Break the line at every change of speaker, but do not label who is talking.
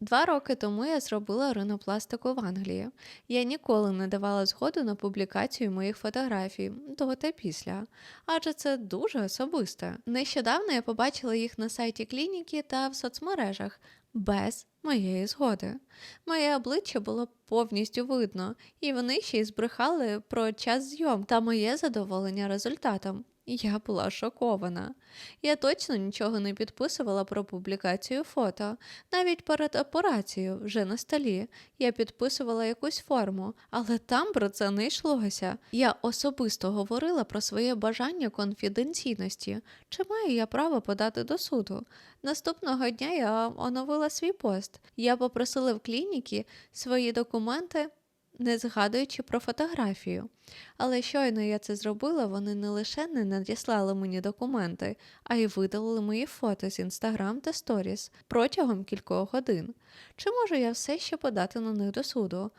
Два роки тому я зробила ринопластику в Англії. Я ніколи не давала згоду на публікацію моїх фотографій до та після, адже це дуже особисте. Нещодавно я побачила їх на сайті клініки та в соцмережах без моєї згоди. Моє обличчя було повністю видно, і вони ще й збрехали про час зйом та моє задоволення результатом. Я була шокована. Я точно нічого не підписувала про публікацію фото. Навіть перед операцією, вже на столі, я підписувала якусь форму, але там про це не йшлося. Я особисто говорила про своє бажання конфіденційності. Чи маю я право подати до суду? Наступного дня я оновила свій пост. Я попросила в клініки свої документи, не згадуючи про фотографію. Але щойно я це зробила, вони не лише не надіслали мені документи, а й видалили мої фото з інстаграм та сторіс протягом кількох годин. Чи можу я все ще подати на них до суду?